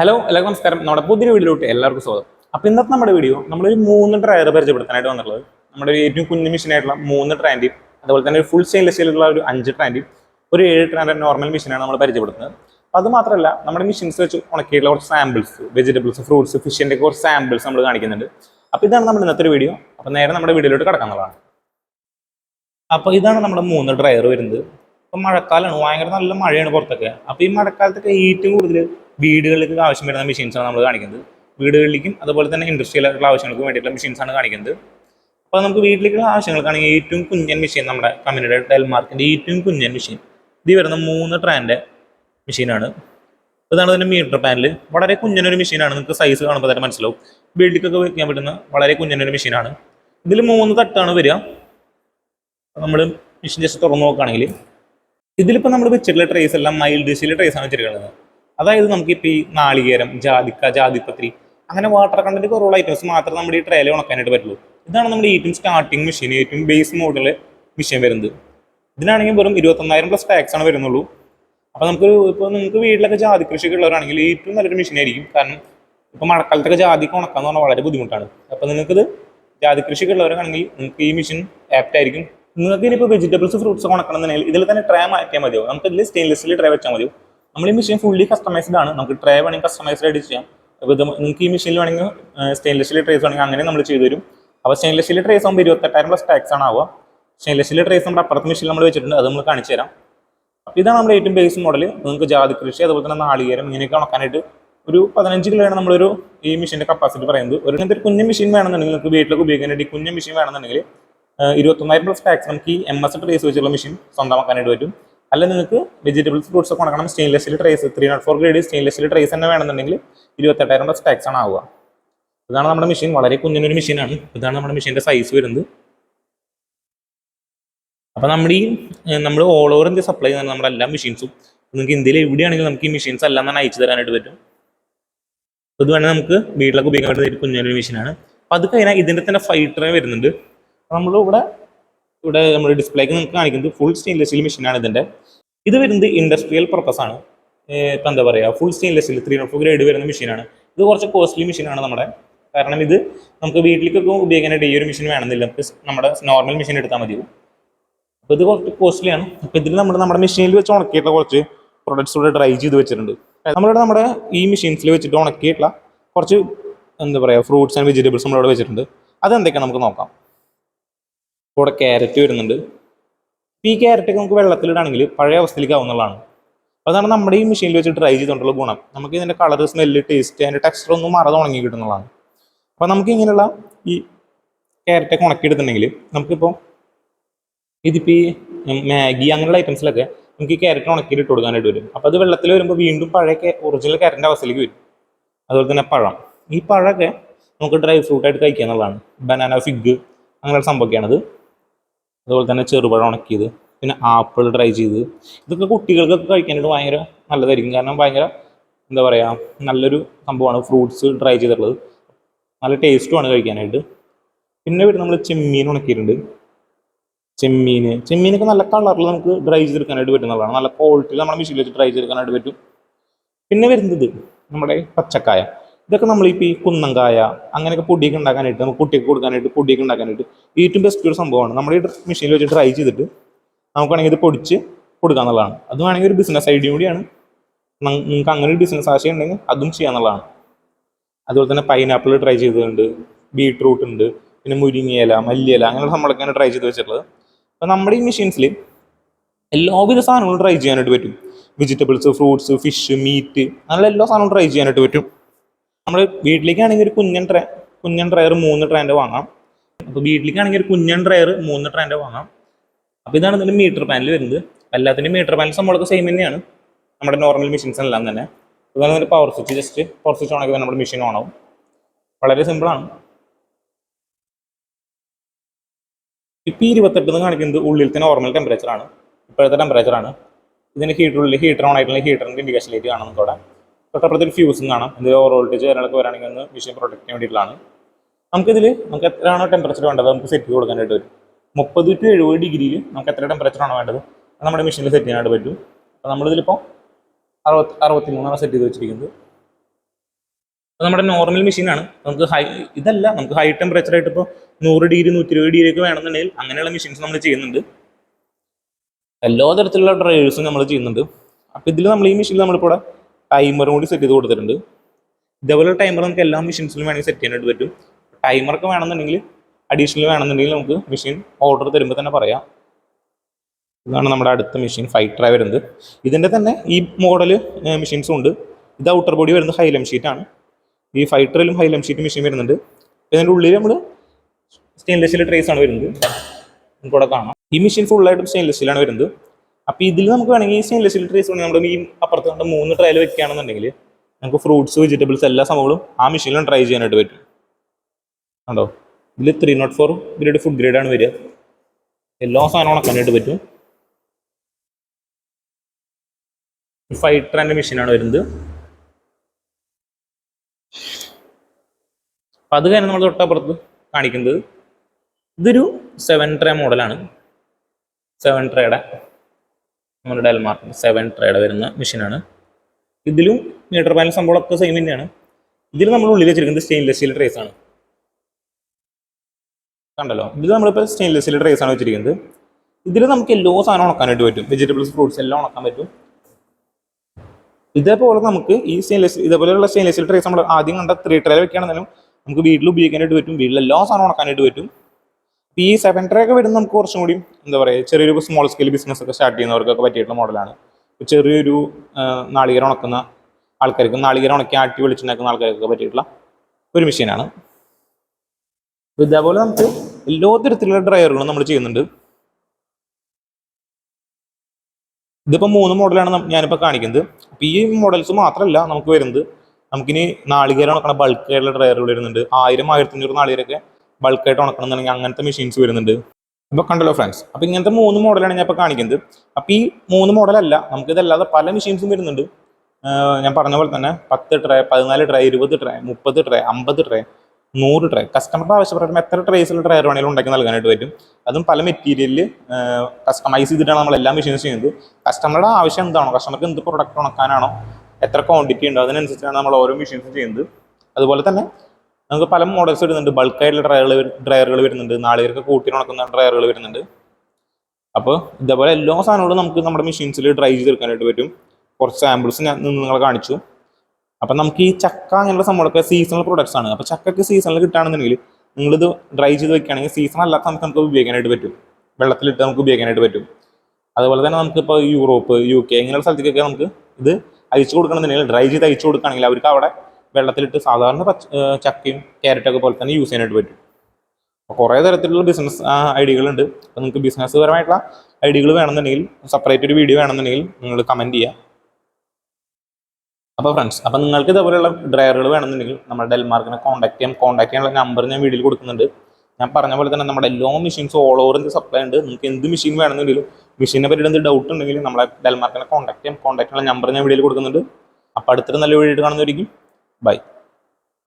Hello എല്ലാവർക്കും നമസ്കാരം. നമ്മുടെ പുതിയ വീഡിയോയിലോട്ട് എല്ലാവർക്കും സ്വാഗതം. അപ്പോൾ ഇന്നത്തെ നമ്മുടെ വീഡിയോ നമ്മളൊരു മൂന്ന് ഡ്രയർ പരിചയപ്പെടുത്താനായിട്ട് വന്നിട്ടുള്ളത്. നമ്മുടെ ഒരു ഏറ്റവും കുഞ്ഞു മെഷീനായിട്ടുള്ള മൂന്ന് ട്രാൻഡി അതുപോലെ തന്നെ ഒരു ഫുൾ സ്റ്റെയിൻലെസ്സിലുള്ള ഒരു അഞ്ച് ട്രാൻഡി ഒരു ഏഴ് ട്രാൻഡ് നോർമൽ മെഷീനാണ് നമ്മൾ പരിചയപ്പെടുത്തുന്നത്. അപ്പോൾ അത് മാത്രമല്ല നമ്മുടെ മെഷീൻസ് വെച്ച് ഉണക്കിയിട്ടുള്ള കുറച്ച് സാമ്പിൾസ് വെജിറ്റബിൾസ് ഫ്രൂട്ട്സ് ഫിഷിന്റെ കുറച്ച് സാമ്പിൾസ് നമ്മൾ കാണിക്കുന്നുണ്ട്. അപ്പോൾ ഇതാണ് നമ്മുടെ ഇന്നത്തെ ഒരു വീഡിയോ. അപ്പോൾ നേരെ നമ്മുടെ വീഡിയോയിലോട്ട് കിടക്കാനുള്ളതാണ് അപ്പോൾ ഇതാണ് നമ്മുടെ മൂന്ന് ഡ്രയർ വരുന്നത്. ഇപ്പം മഴക്കാലമാണ് ഭയങ്കര നല്ല മഴയാണ് പുറത്തൊക്കെ. അപ്പോൾ ഈ മഴക്കാലത്തൊക്കെ ഏറ്റവും കൂടുതൽ വീടുകളിലേക്ക് ആവശ്യം വരുന്ന മെഷീൻസാണ് നമ്മൾ കാണിക്കുന്നത്. വീടുകളിലേക്കും അതുപോലെ തന്നെ ഇൻഡസ്ട്രിയലായിട്ടുള്ള ആവശ്യങ്ങൾക്ക് വേണ്ടിയിട്ടുള്ള മെഷീൻസാണ് കാണിക്കുന്നത്. അപ്പോൾ നമുക്ക് വീട്ടിലേക്കുള്ള ആവശ്യങ്ങൾക്കാണെങ്കിൽ ഏറ്റവും കുഞ്ഞൻ മെഷീൻ നമ്മുടെ കമ്പനിയുടെ ഡെൽമാർക്കിന്റെ ഏറ്റവും കുഞ്ഞൻ മെഷീൻ ഇത് വരുന്ന മൂന്ന് ട്രാൻഡ് മെഷീനാണ് ഇതാണ് ഇതിന്റെ മീറ്റർ പാനൽ വളരെ കുഞ്ഞനൊരു മെഷീനാണ് നിങ്ങൾക്ക് സൈസ് കാണുമ്പോൾ തന്നെ മനസ്സിലാവും. വീട്ടിലേക്കൊക്കെ വയ്ക്കാൻ പറ്റുന്ന വളരെ കുഞ്ഞനൊരു മെഷീനാണ് ഇതിൽ മൂന്ന് തട്ടാണ് വരിക. നമ്മൾ മെഷീൻ ജസ്റ്റ് തുറന്ന് നോക്കുകയാണെങ്കിൽ ഇതിലിപ്പോൾ നമ്മൾ വെച്ചിട്ടുള്ള ട്രേസ് എല്ലാം മൈൽഡ് ഡിഷിലെ ട്രേസ് ആണ് വെച്ചിരിക്കുന്നത് അതായത് നമുക്ക് ഇപ്പോൾ ഈ നാളികേരം ജാതിക്ക ജാതിപത്രി അങ്ങനെ വാട്ടർ കണ്ടന്റ് കുറവുള്ള ഐറ്റംസ് മാത്രമേ നമ്മുടെ ഈ ട്രേയിൽ ഉണക്കാനായിട്ട് പറ്റുള്ളൂ. ഇതാണ് നമ്മുടെ ഏറ്റവും സ്റ്റാർട്ടിങ് മെഷീൻ ഏറ്റവും ബേസ് മോഡൽ മെഷീൻ വരുന്നത്. ഇതിനാണെങ്കിൽ വെറും ഇരുപത്തൊന്നായിരം പ്ലസ് ടാക്സ് ആണ് വരുന്നുള്ളൂ. അപ്പോൾ നമുക്ക് ഇപ്പോൾ നിങ്ങൾക്ക് വീട്ടിലൊക്കെ ജാതി കൃഷിയൊക്കെ ഉള്ളവരാണെങ്കിൽ ഏറ്റവും നല്ലൊരു മെഷീൻ ആയിരിക്കും. കാരണം ഇപ്പോൾ മഴക്കാലത്തൊക്കെ ജാതിക്ക് ഉണക്കാന്ന് പറഞ്ഞാൽ വളരെ ബുദ്ധിമുട്ടാണ്. അപ്പോൾ നിങ്ങൾക്കിത് ജാതി കൃഷിയൊക്കെ ഉള്ളവരാണെങ്കിൽ നിങ്ങൾക്ക് ഈ മെഷീൻ ആപ്റ്റ് ആയിരിക്കും. നിങ്ങൾക്ക് ഇനിയിപ്പോൾ വെജിറ്റബിൾസ് ഫ്രൂട്ട്സ് ഉണക്കണം എന്നുണ്ടെങ്കിൽ ഇതിൽ തന്നെ ട്രേ മാറ്റിയാൽ മതിയോ? നമുക്ക് ഇതിൽ സ്റ്റെയിൻലെസ്സിൽ ട്രേ വെച്ചാൽ മതിയോ? നമ്മൾ ഈ മെഷീൻ ഫുള്ളി കസ്റ്റമൈസ്ഡ് ആണ്. നമുക്ക് ട്രേ വേണമെങ്കിൽ കസ്റ്റമൈസ്ഡ് ആയിട്ട് ചെയ്യാം. അപ്പോൾ നിങ്ങൾക്ക് ഈ മെഷീനിൽ വേണമെങ്കിൽ സ്റ്റെയിൻലെസ്സിൽ ട്രേസ് വേണമെങ്കിൽ അങ്ങനെ നമ്മൾ ചെയ്തു തരും. അപ്പോൾ സ്റ്റെയിൻലെസ്സിൽ ട്രേസ് ആകുമ്പോൾ ഇരുപത്തെട്ടായിരം പ്ലസ് ടാക്സ് ആണ് ആവുക. സ്റ്റെയിൻലെസ്സിൽ ട്രേസ് നമ്മുടെ അപ്പുറത്തെ മെഷീൻ നമ്മൾ വെച്ചിട്ടുണ്ട്. അത് നമ്മൾ കാണിച്ചു തരാം. അപ്പോൾ ഇതാണ് നമ്മുടെ ഏറ്റവും ബേസ് മോഡൽ നിങ്ങൾക്ക് ജാതി കൃഷി അതുപോലെ തന്നെ നാളികേരം ഇങ്ങനെയൊക്കെ ഉണക്കാനായിട്ട് ഒരു പതിനഞ്ച് കിലോയാണ് നമ്മളൊരു ഈ മെഷീന്റെ കപ്പാസിറ്റി പറയുന്നത്. ഒരു ഒരു കുഞ്ഞു മെഷീൻ വേണമെന്നുണ്ടെങ്കിൽ നിങ്ങൾക്ക് വീട്ടിലൊക്കെ ഉപയോഗിക്കാനായിട്ട് ഈ കുഞ്ഞു മെഷീൻ വേണമെന്നുണ്ടെങ്കിൽ ഇരുപത്തൊന്നായിരം പ്ലസ് ടാക്സ് നമുക്ക് ഈ എം എസ് ട്രേസ് വെച്ചുള്ള മെഷീൻ സ്വന്തമാക്കാനായിട്ട് പറ്റും. അല്ല നിങ്ങൾക്ക് വെജിറ്റബിൾസ് ഫ്രൂട്ട്സ് ഒക്കെ ഉണക്കണം സ്റ്റെയിൻലെസ്സിൽ trays three nought four grade സ്റ്റെയിൻലെസ്സിൽ trays തന്നെ വേണമെന്നുണ്ടെങ്കിൽ ഇരുപത്തെട്ടായിരം പ്ലസ് ടാക്സ് ആണ് ആവുക. ഇതാണ് നമ്മുടെ മെഷീൻ വളരെ കുഞ്ഞിനൊരു മെഷീനാണ് ഇതാണ് നമ്മുടെ മെഷീന്റെ സൈസ് വരുന്നത്. അപ്പോൾ നമ്മുടെ ഈ നമ്മൾ ഓൾ ഓവർ ഇന്ത്യ സപ്ലൈ ചെയ്യുന്ന നമ്മുടെ എല്ലാ മെഷീൻസും നിങ്ങൾക്ക് ഇന്ത്യയിൽ എവിടെയാണെങ്കിലും നമുക്ക് ഈ മെഷീൻസ് എല്ലാം തന്നെ അയച്ചു തരാനായിട്ട് പറ്റും. ഇത് വേണമെങ്കിൽ നമുക്ക് വീട്ടിലൊക്കെ ഉപയോഗിക്കാൻ പറ്റുന്ന ഒരു കുഞ്ഞൊരു മെഷീനാണ് അപ്പോൾ അത് കഴിഞ്ഞാൽ ഇതിന്റെ തന്നെ ഫൈവ് ട്രേ വരുന്നുണ്ട്. നമ്മൾ ഇവിടെ ഇവിടെ നമ്മൾ ഡിസ്പ്ലേക്ക് നിങ്ങൾക്ക് കാണിക്കുന്നത് ഫുൾ സ്റ്റെയിൻലെസ് സ്റ്റീൽ മെഷീനാണ് ഇതിന്റെ ഇത് വരുന്നത് ഇൻഡസ്ട്രിയൽ പർപ്പസ് ആണ്. ഇപ്പം എന്താ പറയുക full stainless steel three nought four grade വരുന്ന മെഷീനാണ് ഇത് കുറച്ച് കോസ്റ്റ്ലി മെഷീനാണ് നമ്മുടെ. കാരണം ഇത് നമുക്ക് വീട്ടിലേക്കൊക്കെ ഉപയോഗിക്കാനായിട്ട് ഈ ഒരു മെഷീൻ വേണമെന്നില്ല. നമുക്ക് നമ്മുടെ നോർമൽ മെഷീൻ എടുത്താൽ മതി അപ്പോൾ ഇത് കുറച്ച് കോസ്റ്റ്ലിയാണ് അപ്പോൾ ഇതിൽ നമ്മൾ നമ്മുടെ മെഷീനിൽ വെച്ച് ഉണക്കിയിട്ടുള്ള കുറച്ച് പ്രൊഡക്ട്സ് ഇവിടെ ഡ്രൈ ചെയ്ത് വെച്ചിട്ടുണ്ട്. നമ്മളിവിടെ നമ്മുടെ ഈ മെഷീൻസിൽ വെച്ചിട്ട് ഉണക്കിയിട്ടുള്ള കുറച്ച് എന്താ പറയുക ഫ്രൂട്ട്സ് ആൻഡ് വെജിറ്റബിൾസ് നമ്മളിവിടെ വെച്ചിട്ടുണ്ട്. അതെന്തൊക്കെയാണ് നമുക്ക് നോക്കാം. ഇവിടെ ക്യാരറ്റ് വരുന്നുണ്ട്. ഈ ക്യാരറ്റ് നമുക്ക് വെള്ളത്തിലിടാണെങ്കിൽ പഴയ അവസ്ഥയിലേക്ക് ആവുന്നതാണ്. അതാണ് നമ്മുടെ ഈ മെഷീനിൽ വെച്ച് ട്രൈ ചെയ്തുകൊണ്ടുള്ള ഗുണം. നമുക്ക് ഇതിന്റെ കളർ സ്മെല്ല് ടേസ്റ്റ് അതിന്റെ ടെക്സ്ചർ ഒന്നും മാറാതെ ഉണങ്ങി കിട്ടുന്നതാണ്. അപ്പോൾ നമുക്ക് ഇങ്ങനെയുള്ള ഈ ക്യാരറ്റൊക്കെ ഉണക്കിയെടുത്തിട്ടുണ്ടെങ്കിൽ നമുക്കിപ്പോൾ ഇതിപ്പോൾ ഈ മാഗി അങ്ങനെയുള്ള ഐറ്റംസിലൊക്കെ നമുക്ക് ഈ ക്യാരറ്റ് ഉണക്കിയിട്ട് ഇട്ട് കൊടുക്കാനായിട്ട് വരും അപ്പോൾ അത് വെള്ളത്തിൽ വരുമ്പോൾ വീണ്ടും പഴയ ഒറിജിനൽ ക്യാരറ്റിന്റെ അവസ്ഥയിലേക്ക് വരും. അതുപോലെ തന്നെ പഴം. ഈ പഴമൊക്കെ നമുക്ക് ഡ്രൈ ഫ്രൂട്ടായിട്ട് കഴിക്കുക എന്നുള്ളതാണ് ബനാന ഫിഗ് അങ്ങനെയുള്ള സംഭവമൊക്കെയാണത്. അതുപോലെ തന്നെ ചെറുപഴം ഉണക്കിയത് പിന്നെ ആപ്പിൾ ഡ്രൈ ചെയ്ത്. ഇതൊക്കെ കുട്ടികൾക്കൊക്കെ കഴിക്കാനായിട്ട് ഭയങ്കര നല്ലതായിരിക്കും. കാരണം ഭയങ്കര എന്താ പറയുക നല്ലൊരു സംഭവമാണ് ഫ്രൂട്ട്സ് ഡ്രൈ ചെയ്തിട്ടുള്ളത്. നല്ല ടേസ്റ്റുമാണ് കഴിക്കാനായിട്ട്. പിന്നെ വീട്ടിൽ നമ്മൾ ചെമ്മീൻ ഉണക്കിയിട്ടുണ്ട്. ചെമ്മീൻ ചെമ്മീനൊക്കെ നല്ല കളറിൽ നമുക്ക് ഡ്രൈ ചെയ്തെടുക്കാനായിട്ട് പറ്റുന്നതാണ് നല്ല ക്വാളിറ്റിയിൽ നമ്മുടെ മെഷീനിൽ വെച്ച് ഡ്രൈ ചെയ്തെടുക്കാനായിട്ട് പറ്റും. പിന്നെ വരുന്നത് നമ്മുടെ പച്ചക്കായ. ഇതൊക്കെ നമ്മളിപ്പോൾ ഈ കുന്നങ്കായ അങ്ങനെയൊക്കെ പൊടിയൊക്കെ ഉണ്ടാക്കാനായിട്ട് നമുക്ക് കുട്ടിയൊക്കെ കൊടുക്കാനായിട്ട് പൊടിയൊക്കെ ഉണ്ടാക്കാനായിട്ട് ഏറ്റവും ബെസ്റ്റ് ഒരു സംഭവമാണ്. നമ്മുടെ ഈ മെഷീനിൽ വെച്ച് ട്രൈ ചെയ്തിട്ട് നമുക്കാണെങ്കിൽ ഇത് പൊടിച്ച് കൊടുക്കാന്നുള്ളതാണ്. അത് വേണമെങ്കിൽ ഒരു ബിസിനസ് ഐഡിയ കൂടിയാണ്. നിങ്ങൾക്ക് അങ്ങനെ ഒരു ബിസിനസ് ആശയം ഉണ്ടെങ്കിൽ അതും ചെയ്യാന്നുള്ളതാണ്. അതുപോലെ തന്നെ പൈനാപ്പിൾ ട്രൈ ചെയ്തിട്ടുണ്ട് ബീട്രൂട്ട് ഉണ്ട് പിന്നെ മുരിങ്ങയില മല്ലിയില അങ്ങനെയുള്ള സംഭവങ്ങളൊക്കെയാണ് ട്രൈ ചെയ്ത് വെച്ചിട്ടുള്ളത്. അപ്പോൾ നമ്മുടെ ഈ മെഷീൻസിൽ എല്ലാവിധ സാധനങ്ങളും ട്രൈ ചെയ്യാനായിട്ട് പറ്റും. വെജിറ്റബിൾസ് ഫ്രൂട്ട്സ് ഫിഷ് മീറ്റ് അങ്ങനെയുള്ള എല്ലാ സാധനവും ട്രൈ ചെയ്യാനായിട്ട് പറ്റും. നമ്മൾ വീട്ടിലേക്കാണെങ്കിൽ ഒരു കുഞ്ഞൻ ട്രേ കുഞ്ഞൻ ട്രയർ മൂന്ന് ട്രാൻഡ് വാങ്ങാം. അപ്പോൾ വീട്ടിലേക്കാണെങ്കിൽ ഒരു കുഞ്ഞൻ ട്രയർ മൂന്ന് ട്രാൻഡ് വാങ്ങാം. അപ്പോൾ ഇതാണ് ഇതിന്റെ മീറ്റർ പാനൽ വരുന്നത്. എല്ലാത്തിന്റെയും മീറ്റർ പാനൽ നമ്മളൊക്കെ സെയിം തന്നെയാണ്. നമ്മുടെ നോർമൽ മെഷീൻസ് എല്ലാം തന്നെ. അതുപോലെ തന്നെ power switch just power switch ഓണാക്കി ആക്കി നമ്മുടെ മെഷീൻ ഓണാവും വളരെ സിമ്പിളാണ് ഇപ്പം ഈ ഇരുപത്തെട്ട് എന്ന് കാണിക്കുന്നത് ഉള്ളിലത്തെ നോർമൽ ടെമ്പറേച്ചറാണ് ഇപ്പോഴത്തെ ടെമ്പറേച്ചറാണ് ഇതിന് ഹീറ്റർ ഉള്ളിൽ ഹീറ്റർ ഓൺ ആയിട്ടുള്ള ഹീറ്ററിന്റെ ഇൻഡിക്കേഷൻ ലൈറ്റ് കാണാം തൊട്ടപ്പുറത്തൊരു ഫ്യൂസും കാണാം എന്തെങ്കിലും ഓവർ വോൾട്ടേജ് കാര്യങ്ങളൊക്കെ വരാണെങ്കിൽ ഒന്ന് മെഷീൻ പ്രൊട്ടക്ട് ചെയ്യാൻ വേണ്ടിയിട്ടുള്ളതാണ്. നമുക്കിതിൽ നമുക്ക് എത്രയാണ് ടെമ്പറേച്ചർ വേണ്ടത് നമുക്ക് സെറ്റ് കൊടുക്കാനായിട്ട് വരും. മുപ്പത് ടു എഴുപത് ഡിഗ്രിയിൽ നമുക്ക് എത്ര ടെമ്പറേച്ചർ ആണ് വേണ്ടത്? അത് നമ്മുടെ മെഷീനിൽ സെറ്റ് ചെയ്യാനായിട്ട് പറ്റും. അപ്പോൾ നമ്മളിതിലിപ്പോൾ അറുപത്തി അറുപത്തി മൂന്നാണ് സെറ്റ് ചെയ്ത് വെച്ചിരിക്കുന്നത്. അപ്പോൾ നമ്മുടെ നോർമൽ മെഷീനാണ് നമുക്ക് ഹൈ ഇതല്ല നമുക്ക് ഹൈ ടെമ്പറേച്ചർ ആയിട്ട് ഇപ്പോൾ നൂറ് ഡിഗ്രി നൂറ്റി ഇരുപത് ഡിഗ്രി ഒക്കെ വേണമെന്നുണ്ടെങ്കിൽ അങ്ങനെയുള്ള മെഷീൻസ് നമ്മൾ ചെയ്യുന്നുണ്ട്. എല്ലാ തരത്തിലുള്ള ഡ്രൈവേഴ്സും നമ്മൾ ചെയ്യുന്നുണ്ട്. അപ്പോൾ ഇതിൽ നമ്മൾ ഈ മെഷീനിൽ നമ്മളിപ്പോൾ ടൈമറും കൂടി സെറ്റ് ചെയ്ത് കൊടുത്തിട്ടുണ്ട്. ഇതേപോലെ ടൈമർ നമുക്ക് എല്ലാ മെഷീൻസിലും വേണമെങ്കിൽ സെറ്റ് ചെയ്യാനായിട്ട് പറ്റും. ടൈമറൊക്കെ വേണമെന്നുണ്ടെങ്കിൽ അഡീഷണൽ വേണമെന്നുണ്ടെങ്കിൽ നമുക്ക് മെഷീൻ ഓർഡർ തരുമ്പോൾ തന്നെ പറയാം. ഇതാണ് നമ്മുടെ അടുത്ത മെഷീൻ ഫൈറ്ററായി വരുന്നത്. ഇതിന്റെ തന്നെ ഈ മോഡൽ മെഷീൻസും ഉണ്ട്. ഇത് ഔട്ടർ ബോഡി വരുന്നത് ഹൈലം ഷീറ്റാണ് ഈ ഫൈറ്ററിലും ഹൈലം ഷീറ്റ് മെഷീൻ വരുന്നുണ്ട്. ഇതിന്റെ ഉള്ളിൽ നമ്മൾ സ്റ്റെയിൻലെസ് സ്റ്റീൽ ട്രേസ് ആണ് വരുന്നത്. നമുക്കിവിടെ കാണാം. ഈ മെഷീൻ ഫുള്ളായിട്ടും സ്റ്റെയിൻലെസ് സ്റ്റീലാണ് വരുന്നത്. അപ്പോൾ ഇതിൽ നമുക്ക് വേണമെങ്കിൽ ഈ സ്റ്റെയിൻലെസ് സ്റ്റീൽ ട്രേസ് വേണമെങ്കിൽ നമ്മുടെ ഈ അപ്പുറത്ത് നമ്മുടെ മൂന്ന് ട്രയൽ വെക്കുകയാണെന്നുണ്ടെങ്കിൽ നമുക്ക് ഫ്രൂട്ട്സ് വെജിറ്റബിൾസ് എല്ലാ സംഭവങ്ങളും ആ മെഷീനിലും ട്രൈ ചെയ്യാനായിട്ട് പറ്റും. ഉണ്ടോ ഇതിൽ three nought four grade food grade ആണ് വരിക. എല്ലാ സാധനവും ഉണക്കാനായിട്ട് പറ്റും. ഫൈവ് ഫൈറ്ററിന്റെ മെഷീനാണ് വരുന്നത്. അപ്പം അത് കാരണം നമ്മൾ തൊട്ടപ്പുറത്ത് കാണിക്കുന്നത്. ഇതൊരു സെവൻ ട്രേ മോഡലാണ് സെവൻ ട്രേയുടെ നമ്മുടെ ഡെൽമാർക്ക് സെവൻ ട്രേഡ് വരുന്ന മെഷീനാണ്. ഇതിലും മീറ്റർ പാനൽ സംഭവമൊക്കെ സെയിം തന്നെയാണ്. ഇതിൽ നമ്മൾ ഉള്ളിൽ വെച്ചിരിക്കുന്നത് സ്റ്റെയിൻലെസ് സ്റ്റീൽ ട്രേസ് ആണ്. കണ്ടല്ലോ? ഇതിൽ നമ്മളിപ്പോൾ സ്റ്റെയിൻലെസ് സ്റ്റീൽ ട്രേസ് ആണ് വെച്ചിരിക്കുന്നത്. ഇതിൽ നമുക്ക് എല്ലോ സാധനം ഉണക്കാനായിട്ട് പറ്റും. വെജിറ്റബിൾസ് ഫ്രൂട്ട്സ് എല്ലാം ഉണക്കാൻ പറ്റും. ഇതേപോലെ നമുക്ക് ഈ സ്റ്റെയിൻലെസ് ഇതേപോലെയുള്ള സ്റ്റെയിൻലെസ് സ്റ്റീൽ ട്രേസ് നമ്മൾ ആദ്യം കണ്ട ത്രീ ട്രേ വെക്കുകയാണെന്നാലും നമുക്ക് വീട്ടിൽ ഉപയോഗിക്കാനായിട്ട് പറ്റും. വീട്ടിൽ എല്ലാ സാധനം ഉണക്കാനായിട്ട് പറ്റും. ഈ സെവൻ ട്രേ ഒക്കെ വരുന്നത് നമുക്ക് കുറച്ചും കൂടി എന്താ പറയുക ചെറിയൊരു സ്മോൾ സ്കെയിൽ ബിസിനസ് ഒക്കെ സ്റ്റാർട്ട് ചെയ്യുന്നവർക്കൊക്കെ പറ്റിയിട്ടുള്ള മോഡലാണ് ചെറിയൊരു നാളികേരം ഉണക്കുന്ന ആൾക്കാർക്ക് നാളികേരം ഉണക്കി ആട്ടി വെളിച്ചുണ്ടാക്കുന്ന ആൾക്കാർക്കൊക്കെ പറ്റിയിട്ടുള്ള ഒരു മെഷീനാണ് ഇതേപോലെ നമുക്ക് എല്ലാ തരത്തിലുള്ള ഡ്രയറുകളും നമ്മൾ ചെയ്യുന്നുണ്ട്. ഇതിപ്പോൾ മൂന്ന് മോഡലാണ് ഞാനിപ്പോൾ കാണിക്കുന്നത്. അപ്പോൾ ഈ മോഡൽസ് മാത്രമല്ല നമുക്ക് വരുന്നത്. നമുക്കിനി നാളികേരം ഉണക്കണ ബൾക്കായിട്ടുള്ള ഡ്രയറുകൾ വരുന്നുണ്ട്. ആയിരം ആയിരത്തി അഞ്ഞൂറ് നാളികേരൊക്കെ ബൾക്കായിട്ട് ഉണക്കണമെന്നുണ്ടെങ്കിൽ അങ്ങനത്തെ മെഷീൻസ് വരുന്നുണ്ട്. ഇപ്പോൾ കണ്ടല്ലോ ഫ്രണ്ട്സ് അപ്പോൾ ഇങ്ങനത്തെ മൂന്ന് മോഡലാണ് ഞാൻ ഇപ്പോൾ കാണിക്കുന്നത്. അപ്പോൾ ഈ മൂന്ന് മോഡലല്ല നമുക്ക് ഇതല്ലാതെ പല മെഷീൻസും വരുന്നുണ്ട്. ഞാൻ പറഞ്ഞ പോലെ തന്നെ പത്ത് ട്രേ പതിനാല് ട്രേ ഇരുപത് ട്രേ മുപ്പത് ട്രേ അമ്പത് ട്രേ നൂറ് ട്രേ കസ്റ്റമറുടെ ആവശ്യപ്രകാരം എത്ര ട്രേസുള്ള ട്രയർ വേണമെങ്കിലും ഉണ്ടാക്കി നൽകാനായിട്ട് പറ്റും. അതും പല മെറ്റീരിയലിൽ കസ്റ്റമൈസ് ചെയ്തിട്ടാണ് നമ്മൾ എല്ലാ മെഷീൻസ് ചെയ്യുന്നത്. കസ്റ്റമറുടെ ആവശ്യം എന്താണോ കസ്റ്റമർക്ക് എന്ത് പ്രൊഡക്റ്റ് ഉണക്കാനാണോ എത്ര ക്വാണ്ടിറ്റി ഉണ്ടോ അതിനനുസരിച്ചാണ് നമ്മൾ ഓരോ മെഷീൻസും ചെയ്യുന്നത്. അതുപോലെ തന്നെ നമുക്ക് പല മോഡൽസ് വരുന്നുണ്ട്. ബൾക്കായിട്ടുള്ള ഡ്രയറുകൾ ഡ്രയറുകൾ വരുന്നുണ്ട്. നാളികൾക്ക് കൂട്ടി ഉണക്കുന്ന ഡ്രയറുകൾ വരുന്നുണ്ട്. അപ്പോൾ ഇതേപോലെ എല്ലാ സാധനങ്ങളും നമുക്ക് നമ്മുടെ മെഷീൻസിൽ ഡ്രൈ ചെയ്തെടുക്കാനായിട്ട് പറ്റും. കുറച്ച് സാമ്പിൾസ് ഞാൻ നിങ്ങളെ കാണിച്ചു. അപ്പം നമുക്ക് ഈ ചക്ക അങ്ങനെയുള്ള സംഭവമൊക്കെ സീസണൽ പ്രൊഡക്ട്സ് ആണ്. അപ്പോൾ ചക്കക്ക് സീസണിൽ കിട്ടുകയാണെന്നുണ്ടെങ്കിൽ നിങ്ങളിത് ഡ്രൈ ചെയ്ത് വെക്കുകയാണെങ്കിൽ സീസൺ അല്ലാത്ത സമയത്ത് നമുക്ക് ഉപയോഗിക്കാനായിട്ട് പറ്റും. വെള്ളത്തിലിട്ട് നമുക്ക് ഉപയോഗിക്കാനായിട്ട് പറ്റും. അതുപോലെ തന്നെ നമുക്ക് ഇപ്പോൾ യൂറോപ്പ് യു കെ ഇങ്ങനെയുള്ള സ്ഥലത്തേക്കൊക്കെ നമുക്ക് ഇത് അയച്ചു കൊടുക്കണമെന്നുണ്ടെങ്കിൽ ഡ്രൈ ചെയ്ത് അയച്ചു കൊടുക്കുകയാണെങ്കിൽ അവർക്ക് അവിടെ വെള്ളത്തിലിട്ട് സാധാരണ പച്ച ചക്കയും ക്യാരറ്റൊക്കെ പോലെ തന്നെ യൂസ് ചെയ്യാനായിട്ട് പറ്റും. അപ്പോൾ കുറേ തരത്തിലുള്ള ബിസിനസ് ഐഡിയകളുണ്ട് അപ്പോൾ നിങ്ങൾക്ക് ബിസിനസ് പരമായിട്ടുള്ള ഐഡിയകൾ വേണമെന്നുണ്ടെങ്കിൽ സെപ്പറേറ്റ് ഒരു വീഡിയോ വേണമെന്നുണ്ടെങ്കിൽ നിങ്ങൾ കമന്റ് ചെയ്യുക അപ്പോൾ ഫ്രണ്ട്സ് അപ്പോൾ നിങ്ങൾക്ക് ഇതേപോലെയുള്ള ഡ്രയറുകൾ വേണമെന്നുണ്ടെങ്കിൽ നമ്മുടെ ഡെൽമാർക്കിനെ കോൺടാക്ട് ചെയ്യാം. കോൺടാക്ട് ചെയ്യാനുള്ള നമ്പർ ഞാൻ വീഡിയോയിൽ കൊടുക്കുന്നുണ്ട്. ഞാൻ പറഞ്ഞ പോലെ തന്നെ നമ്മുടെ എല്ലാ മെഷീൻസും ഓൾ ഓവർ ഇന്ത്യ സപ്ലൈ ഉണ്ട്. നിങ്ങൾക്ക് എന്ത് മെഷീൻ വേണമെന്നുണ്ടെങ്കിലും മെഷീനെ പറ്റി എന്ത് ഡൗട്ട് ഉണ്ടെങ്കിലും നമ്മളെ ഡെൽമാർക്കിനെ കോൺടാക്ട് ചെയ്യാം. കോൺടാക്ട് ചെയ്യാനുള്ള നമ്പർ ഞാൻ വീഡിയോയിൽ കൊടുക്കുന്നുണ്ട്. അപ്പോൾ അടുത്തൊരു നല്ല വീഡിയോ കാണുന്നതായിരിക്കും Bye.